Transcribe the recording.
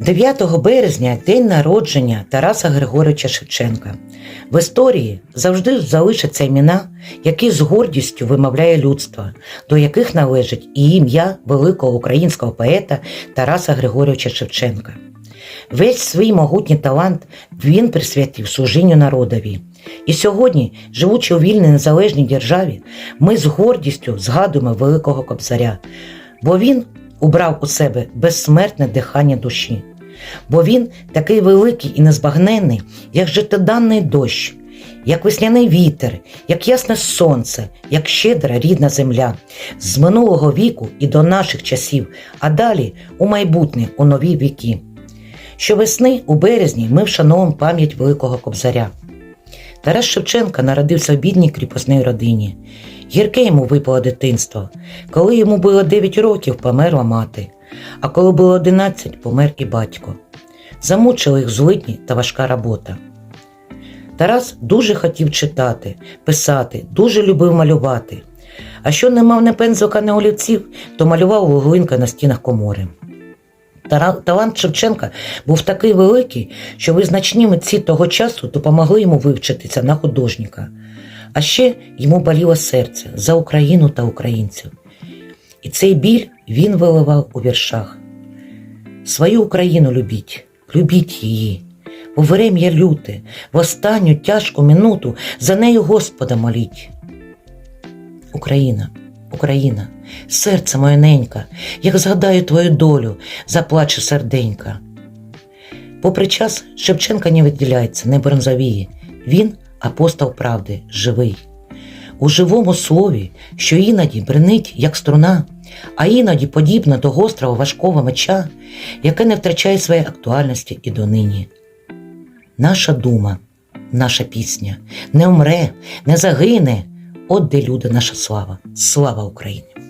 9 березня день народження Тараса Григоровича Шевченка. В історії завжди залишаться імена, які з гордістю вимовляє людство, до яких належить і ім'я великого українського поета Тараса Григоровича Шевченка. Весь свій могутній талант він присвятив служінню народові. І сьогодні, живучи у вільній незалежній державі, ми з гордістю згадуємо великого кобзаря, бо він убрав у себе безсмертне дихання душі. Бо він такий великий і незбагненний, як життєданний дощ, як весняний вітер, як ясне сонце, як щедра рідна земля, з минулого віку і до наших часів, а далі у майбутнє, у нові віки. Щовесни у березні ми вшановуємо пам'ять великого кобзаря. Тарас Шевченка народився в бідній кріпосній родині. Гірке йому випало дитинство. Коли йому було 9 років, померла мати, а коли було 11, помер і батько. Замучили їх злидні та важка робота. Тарас дуже хотів читати, писати, дуже любив малювати. А що не мав ні пензлика, ні олівців, то малював вуглинка на стінах комори. Талант Шевченка був такий великий, що визначні митці того часу допомогли йому вивчитися на художника. А ще йому боліло серце за Україну та українців. І цей біль він виливав у віршах. Свою Україну любіть, любіть її. У врем'я люте, в останню тяжку минуту за нею Господа моліть. Україна, Україна, серце моє ненька, як згадаю твою долю, заплаче серденька. Попри час, Шевченка не виділяється, не бронзовіє. Він апостол правди, живий. У живому слові, що іноді бренить, як струна, а іноді подібна до гострого важкого меча, яке не втрачає своєї актуальності і донині. Наша дума, наша пісня не вмре, не загине. От де люди наша слава. Слава Україні!